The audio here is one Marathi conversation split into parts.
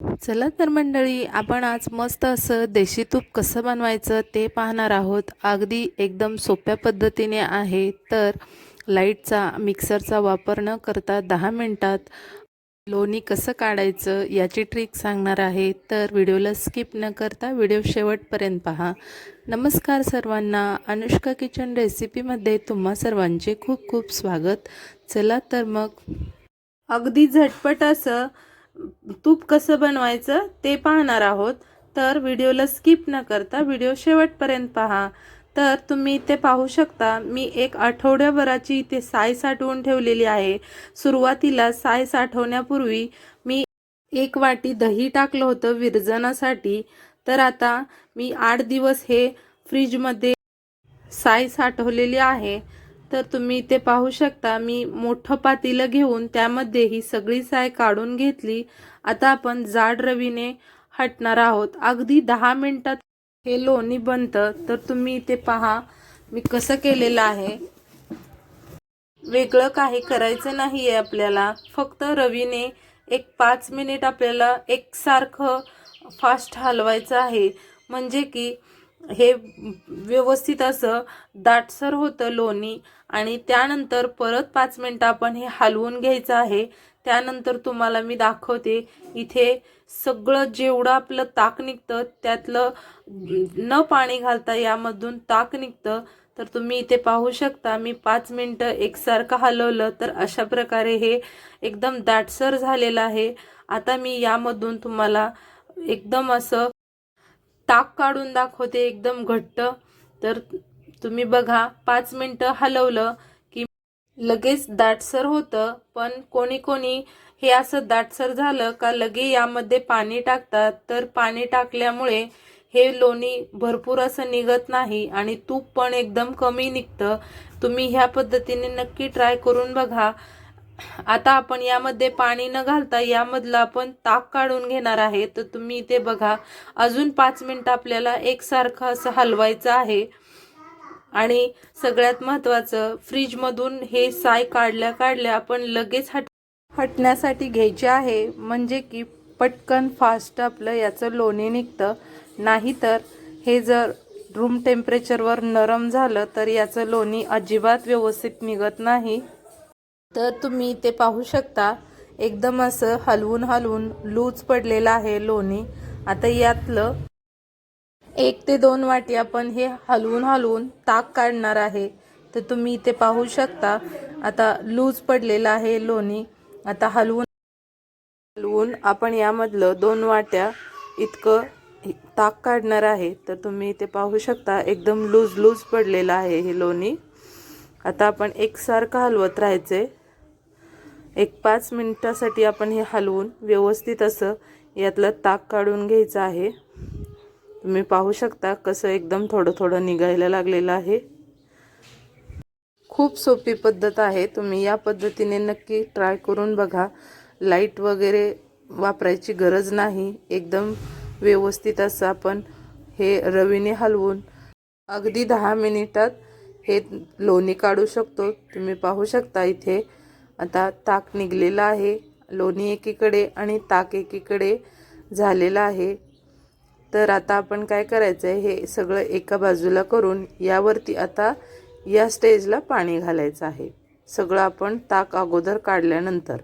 चला तर मंडळी आपण आज मस्त असं देशी तूप कसं बनवायचं ते पाहणार आहोत. अगदी एकदम सोप्या पद्धतीने आहे तर लाईटचा मिक्सरचा वापर न करता दहा मिनटात लोणी कसं काढायचं याची ट्रिक सांगणार आहे. तर व्हिडिओला स्किप न करता व्हिडिओ शेवटपर्यंत पहा. नमस्कार सर्वांना अनुष्का किचन रेसिपीमध्ये तुम्हा सर्वांचे खूप खूप स्वागत. चला तर मग. अगदी झटपट असं तूप कसं बनवायचं ते पाहणार आहोत. तर व्हिडिओला स्किप न करता व्हिडिओ शेवटपर्यंत पहा. तर तुम्ही इथे पाहू शकता मी एक आठवड्याभराची इथे साय साठवून ठेवलेली आहे. सुरुवातीला साय साठवण्यापूर्वी मी एक वाटी दही टाकलं होतं विरजनासाठी. तर आता मी आठ दिवस हे फ्रीजमध्ये साय साठवलेली आहे. तर तुम्ही इथे पाहू शकता मी मोठं पातेलं घेऊन त्यामध्ये ही सगळी साय काढून घेतली. आता आपण जाड रवीने हटणार आहोत. अगदी दहा मिनिटात हे लोणी बनतं. तर तुम्ही इथे पहा मी कसं केलेलं आहे. वेगळं काही करायचं नाही आहे आपल्याला. फक्त रवीने एक पाच मिनिट आपल्याला एकसारखं फास्ट हलवायचं आहे. म्हणजे की हे व्यवस्थित असं दाटसर होतं लोणी आणि त्यानंतर परत पाच मिनटं आपण हे हलवून घ्यायचं आहे. त्यानंतर तुम्हाला मी दाखवते इथे सगळं जेवढं आपलं ताक निघतं त्यातलं न पाणी घालता यामधून ताक निघतं. तर तुम्ही इथे पाहू शकता मी पाच मिनटं एकसारखं हलवलं तर अशा प्रकारे हे एकदम दाटसर झालेलं आहे. आता मी यामधून तुम्हाला एकदम असं ताक काढून दाखवते एकदम घट्ट. तर तुम्ही बघा पाच मिनटं हलवलं की लगेच दाटसर होतं. पण कोणी कोणी हे असं दाटसर झालं का लगे यामध्ये पाणी टाकतात. तर पाणी टाकल्यामुळे हे लोणी भरपूर असं निघत नाही आणि तूप पण एकदम कमी निघतं. तुम्ही ह्या पद्धतीने नक्की ट्राय करून बघा. आता आपण यामध्ये पाणी न घालता यामधलं आपण ताक काढून घेणार आहे. तर तुम्ही इथे बघा अजून पाच मिनटं आपल्याला एकसारखं असं हलवायचं आहे. आणि सगळ्यात महत्त्वाचं फ्रीजमधून हे साय काढल्या काढल्या आपण लगेच हट हटण्यासाठी घ्यायचे आहे. म्हणजे की पटकन फास्ट आपलं याचं लोणी निघतं. नाहीतर हे जर रूम टेम्परेचरवर नरम झालं तर याचं लोणी अजिबात व्यवस्थित निघत नाही. तर तुम्ही ते पाहू शकता. एकदम असं हलवून हलवून लूज पडलेलं आहे लोणी. आता यातलं एक ते दोन वाटी आपण हे हलवून हलवून ताक काढणार आहे. तर तुम्ही इथे पाहू शकता. आता लूज पडलेलं आहे लोणी. आता हलवून हलवून आपण यामधलं दोन वाट्या इतकं ताक काढणार आहे. तर तुम्ही इथे पाहू शकता एकदम लूज लूज पडलेलं आहे हे लोणी. आता आपण एकसारखं हलवत राहायचे एक पाच मिनिटासाठी आपण हे हलवून व्यवस्थित असं यातलं ताक काढून घ्यायचं आहे. तुम्ही पाहू शकता कसं एकदम थोडं थोडं निघायला लागलेलं आहे. खूप सोपी पद्धत आहे. तुम्ही या पद्धतीने नक्की ट्राय करून बघा. लाइट वगैरे वापरायची गरज नाही. एकदम व्यवस्थित असं आपण हे रवीने हलवून अगदी दहा मिनिटात हे लोणी काढू शकतो. तुम्ही पाहू शकता इथे आता ताक निघलेलं आहे. लोणी एकीकडे आणि ताक एकीकडे झालेलं आहे. तर आता आपण काय करायचं आहे हे सगळं एका बाजूला करून यावरती आता या स्टेजला पाणी घालायचं आहे. सगळं आपण ताक अगोदर काढल्यानंतर.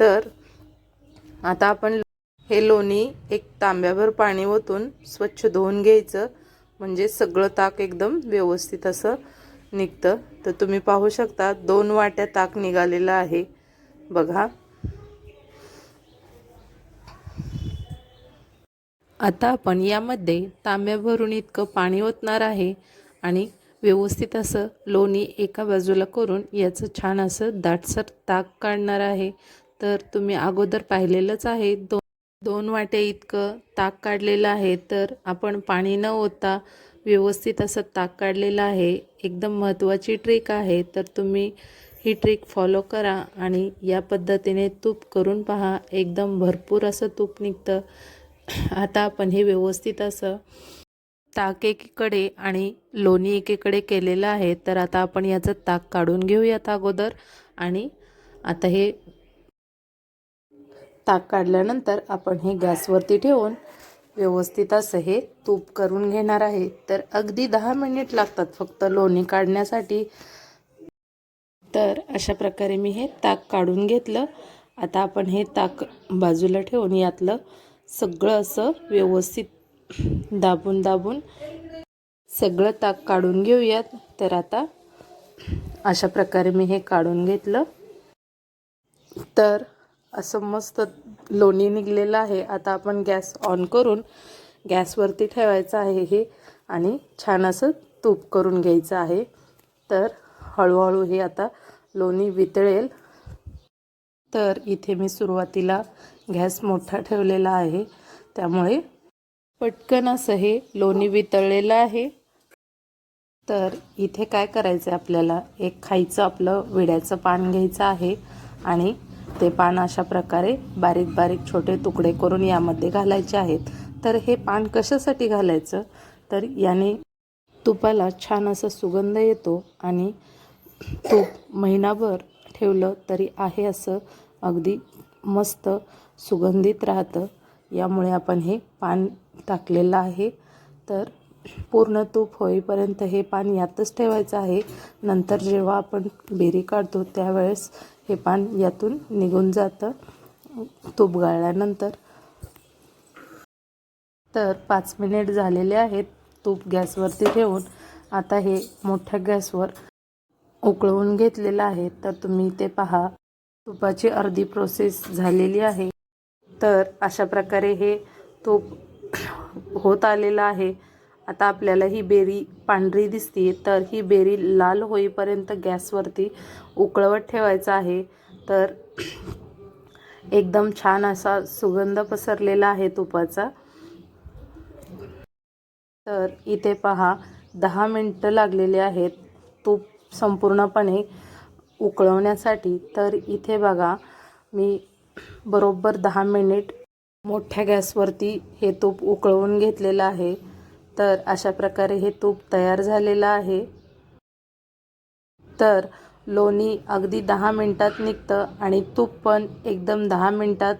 तर आता आपण हे लोणी एक तांब्याभर पाणी ओतून स्वच्छ धुवून घ्यायचं. म्हणजे सगळं ताक एकदम व्यवस्थित असं निघतं. तर तुम्ही पाहू शकता दोन वाट्या ताक निघालेलं आहे. बघा. आता आपण यामध्ये तांब्या भरून इतकं पाणी ओतणार आहे आणि व्यवस्थित असं लोणी एका बाजूला करून याचं छान असं दाटसर ताक काढणार आहे. तर तुम्ही अगोदर पाहिलेलंच आहे दोन दोन वाटे इतकं ताक काढलेलं आहे. तर आपण पाणी न ओता व्यवस्थित असं ताक काढलेलं आहे. एकदम महत्त्वाची ट्रिक आहे. तर तुम्ही ही ट्रिक फॉलो करा आणि या पद्धतीने तूप करून पहा. एकदम भरपूर असं तूप निघतं. आता आपण हे व्यवस्थित असं ताक एकीकडे आणि लोणी एकीकडे केलेलं आहे. तर आता आपण याचं ताक काढून घेऊयात अगोदर आणि आता हे ताक काढल्यानंतर आपण हे गॅसवरती ठेवून व्यवस्थित असं हे तूप करून घेणार आहे. तर अगदी दहा मिनिट लागतात फक्त लोणी काढण्यासाठी. तर अशा प्रकारे मी हे ताक काढून घेतलं. आता आपण हे ताक बाजूला ठेवून यातलं सगळं असं व्यवस्थित दाबून दाबून सगळं ताक काढून घेऊयात. तर आता अशा प्रकारे मी हे काढून घेतलं. तर असं मस्त लोणी निघलेलं आहे. आता आपण गॅस ऑन करून गॅसवरती ठेवायचं आहे हे आणि छान असं तूप करून घ्यायचं आहे. तर हळूहळू हे आता लोणी वितळेल. तर इथे मी सुरुवातीला गॅस मोठा ठेवलेला आहे. त्यामुळे पटकन असं हे लोणी वितळलेलं आहे. तर इथे काय करायचं आहे आपल्याला? एक खायचं आपलं विड्याचं पान घ्यायचं आहे आणि ते पान अशा प्रकारे बारीक बारीक छोटे तुकडे करून यामध्ये घालायचे आहेत. तर हे पान कशासाठी घालायचं? तर याने तुपाला छान असा सुगंध येतो आणि तूप महिनाभर ठेवलं तरी आहे असं अगदी मस्त सुगंधित राहतं. यामुळे आपण हे पान टाकलेलं आहे. तर पूर्ण तूप होईपर्यंत हे पान यातच ठेवायचं आहे. नंतर जेव्हा आपण बेरी काढतो त्यावेळेस हे पान यातून निघून जातं. तूप गाळल्यानंतर. तर पाच मिनिट झालेले आहेत तूप गॅसवरती ठेवून. आता हे मोठ्या गॅसवर उकळवून घेतलेलं आहे. तर तुम्ही ते पहा तुपाची अर्धी प्रोसेस झालेली आहे. तर अशा प्रकारे हे तूप होत आलेलं आहे. आता आपल्याला ही बेरी पांढरी दिसते तर ही बेरी लाल होईपर्यंत गॅसवरती उकळवत ठेवायचं आहे. तर एकदम छान असा सुगंध पसरलेला आहे तुपाचा. तर इथे पहा दहा मिनटं लागलेले आहेत तूप संपूर्णपणे उकळवण्यासाठी. तर इथे बघा मी बरोबर दहा मिनिट मोठ्या गॅसवरती हे तूप उकळवून घेतलेलं आहे. तर अशा प्रकारे हे तूप तयार झालेलं आहे. तर लोणी अगदी दहा मिनटात निघतं आणि तूप पण एकदम दहा मिनटात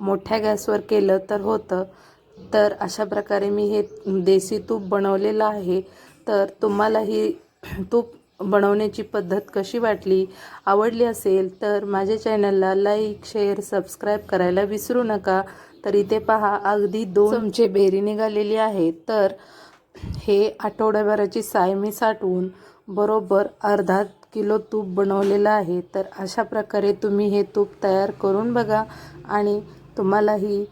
मोठ्या गॅसवर केलं तर होतं. तर अशा प्रकारे मी हे देसी तूप बनवलेलं आहे. तर तुम्हाला ही तूप बनवण्याची पद्धत कशी वाटली आवडली असेल तर माझ्या चॅनलला लाईक शेअर सबस्क्राईब करायला विसरू नका. तर इथे पहा अगदी दोन चमचे बेरी निघालेली आहे तर हे आठवड्याभराची साय मी साठवून बरोबर अर्धा किलो तूप बनवलेलं आहे. तर अशा प्रकारे तुम्ही हे तूप तयार करून बघा आणि तुम्हाला ही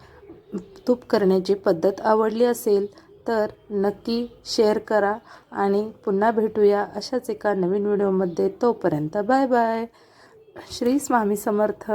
तूप करण्याची पद्धत आवडली असेल तर नक्की शेअर करा आणि पुन्हा भेटूया अशाच एका नवीन व्हिडिओमध्ये. तोपर्यंत बाय बाय. श्री स्वामी समर्थ.